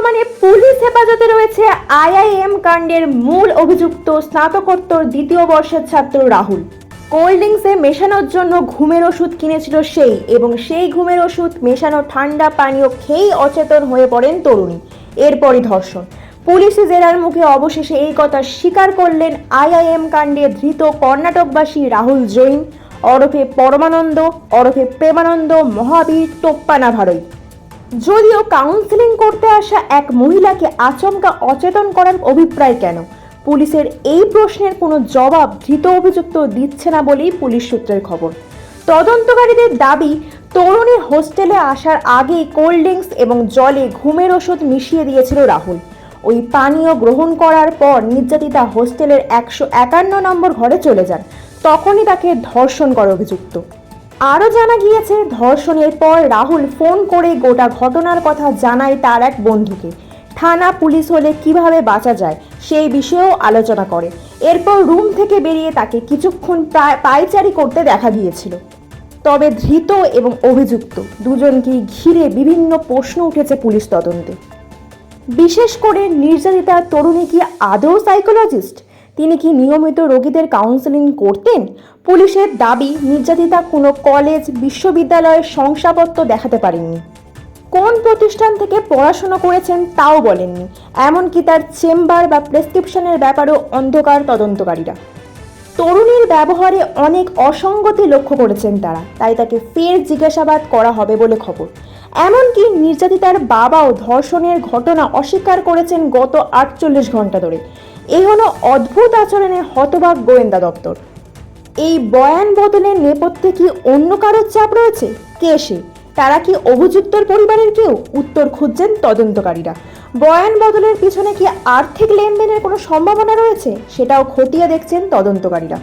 বর্তমানে পুলিশ হেফাজতে রয়েছে আইআইএম কাণ্ডের মূল অভিযুক্ত স্নাতকোত্তর দ্বিতীয় বর্ষের ছাত্র রাহুল। কোল্ড ড্রিঙ্কসে মেশানোর জন্য ঘুমের ওষুধ কিনেছিল সেই এবং সেই ঘুমের ওষুধ মেশানো ঠান্ডা পানীয় খেয়েই অচেতন হয়ে পড়েন তরুণী। এরপরই ধর্ষণ। পুলিশি জেরার মুখে অবশেষে এই কথা স্বীকার করলেন আইআইএম কাণ্ডে ধৃত কর্ণাটকবাসী রাহুল জৈন। ওরফে পরমানন্দ, ওরফে প্রেমানন্দ, মহাবীর টোপ্পানা ভারই যদিও কাউন্সেলিং করতে আসা এক মহিলাকে আচমকা অচেতন করার অভিপ্রায় কেন? পুলিশের এই প্রশ্নের কোনো জবাব ধৃত অভিযুক্ত দিচ্ছে না বলেই পুলিশ সূত্রের খবর। তদন্তকারীদের দাবি তরুণীর হোস্টেলে আসার আগেই কোল্ড ড্রিঙ্কস এবং জলে ঘুমের ওষুধ মিশিয়ে দিয়েছিল রাহুল। ওই পানীয় গ্রহণ করার পর নির্যাতিতা হোস্টেলের একশো একান্ন নম্বর ঘরে চলে যান। তখনই তাকে ধর্ষণ করে অভিযুক্ত। আরও জানা গিয়েছে, ধর্ষণের পর রাহুল ফোন করে গোটা ঘটনার কথা জানায় তার এক বন্ধুকে। থানা পুলিশ হলে কীভাবে বাঁচা যায়, সেই বিষয়েও আলোচনা করে। এরপর রুম থেকে বেরিয়ে তাকে কিছুক্ষণ পায়চারি করতে দেখা গিয়েছিল। তবে ধৃত এবং অভিযুক্ত দুজনকেই ঘিরে বিভিন্ন প্রশ্ন উঠেছে পুলিশ তদন্তে। বিশেষ করে নির্যাতিতা তরুণী কি আদৌ সাইকোলজিস্ট তিনি কি নিয়মিত রোগীদের কাউন্সেলিং করতেন? পুলিশের দাবি, নির্যাতিতা কোনো কলেজ বিশ্ববিদ্যালয়ের শংসাপত্র দেখাতে পারেননি। কোন প্রতিষ্ঠান থেকে পড়াশোনা করেছেন তাও বলেননি। এমনকি তার চেম্বার বা প্রেসক্রিপশনের ব্যাপারেও অন্ধকার তদন্তকারীরা। তরুণীর ব্যবহারে অনেক অসঙ্গতি লক্ষ্য করেছেন তারা, তাই তাকে ফের জিজ্ঞাসাবাদ করা হবে বলে খবর। এমনকি নির্যাতিতার বাবাও ধর্ষণের ঘটনা অস্বীকার করেছেন গত আটচল্লিশ ঘণ্টা ধরে। এই হলো অদ্ভুত আচরণে হতবাক গোয়েন্দা দপ্তর। এই বয়ান বদলের নেপথ্যে কি অন্য কারোর চাপ রয়েছে? কে সে? তারা কি অভিযুক্তর পরিবারের কেউ? উত্তর খুঁজছেন তদন্তকারীরা। বয়ান বদলের পিছনে কি আর্থিক লেনদেনের কোনো সম্ভাবনা রয়েছে? সেটাও খতিয়ে দেখছেন তদন্তকারীরা।